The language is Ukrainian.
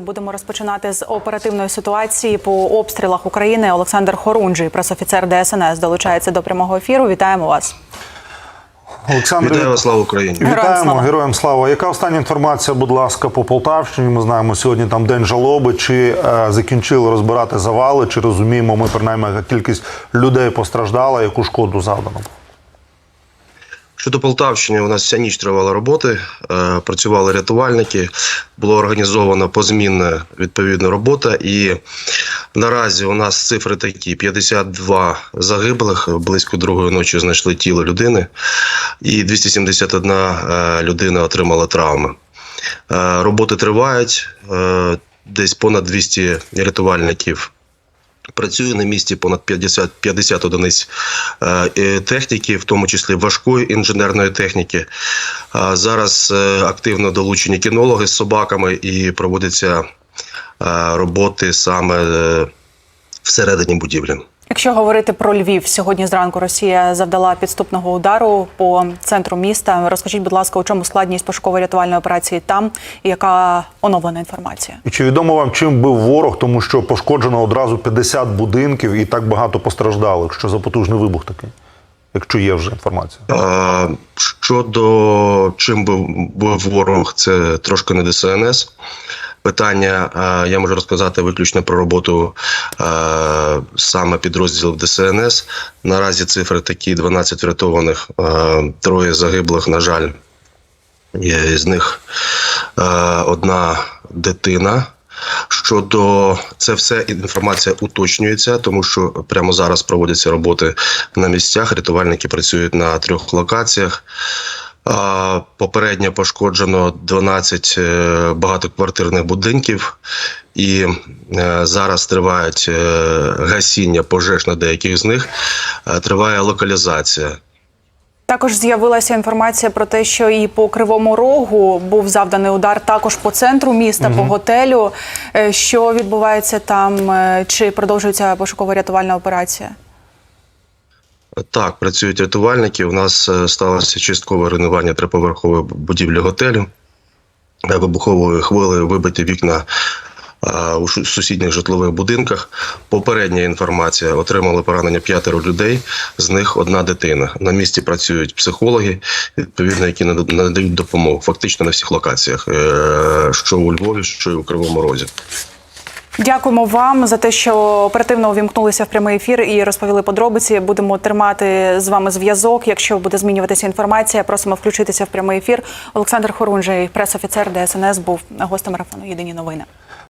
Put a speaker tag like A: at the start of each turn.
A: Будемо розпочинати з оперативної ситуації по обстрілах України. Олександр Хорунжий, пресофіцер ДСНС, долучається до прямого ефіру. Вітаємо вас.
B: Олександр,
C: Вітаю слава Україні.
A: Героям
B: вітаємо
A: слава.
B: героям слава. Яка остання інформація, будь ласка, по Полтавщині? Ми знаємо, сьогодні там день жалоби. Чи е, закінчили розбирати завали? Чи розуміємо ми принаймні, яка кількість людей постраждала, яку шкоду завдано?
C: Щодо Полтавщини, у нас вся ніч тривала роботи. е, Працювали рятувальники, було організовано позмінна відповідна робота. І наразі у нас цифри такі: 52 загиблих, близько другої ночі знайшли тіло людини, і 271 е, людина отримала травми. Е, Роботи тривають. Десь понад 200 рятувальників Працює на місці понад 50, 50 одиниць е, е, техніки, в тому числі важкої інженерної техніки. Зараз е, активно долучені кінологи з собаками і проводяться е, роботи саме е, всередині будівлі.
A: Якщо говорити про Львів, сьогодні зранку Росія завдала підступного удару по центру міста. Розкажіть, будь ласка, у чому складність пошуково-рятувальної операції там і яка оновлена інформація?
B: І чи відомо вам, чим був ворог, тому що пошкоджено одразу 50 будинків і так багато постраждалих? Що за потужний вибух такий? Якщо є вже інформація.
C: А, Щодо чим був, був ворог, це трошки не ДСНС. Питання я можу розказати виключно про роботу саме підрозділів ДСНС. Наразі цифри такі: 12 врятованих, троє загиблих, на жаль, є з них одна дитина. Щодо це все інформація уточнюється, тому що прямо зараз проводяться роботи на місцях. Рятувальники працюють на трьох локаціях. А, Попередньо пошкоджено 12 е, багатоквартирних будинків, і е, зараз тривають е, гасіння пожеж на деяких з них. Триває локалізація.
A: Також з'явилася інформація про те, що і по кривому рогу був завданий удар також по центру міста, по готелю. Що відбувається там? Чи продовжується пошуково-рятувальна операція?
C: Так, працюють рятувальники. У нас е, сталося часткове руйнування триповерхової будівлі готелю. Е, Вибуховою хвилею вибиті вікна е, у сусідніх житлових будинках. Попередня інформація отримали поранення п'ятеро людей, з них одна дитина. На місці працюють психологи, відповідно, які нада- надають допомогу фактично на всіх локаціях, що у Львові, що й у Кривому Розі.
A: Дякуємо вам за те, що оперативно увімкнулися в прямий ефір і розповіли подробиці. Будемо тримати з вами зв'язок. Якщо буде змінюватися інформація, просимо включитися в прямий ефір. Олександр Хорунжий, прес-офіцер ДСНС, був гостем марафону Єдині новини.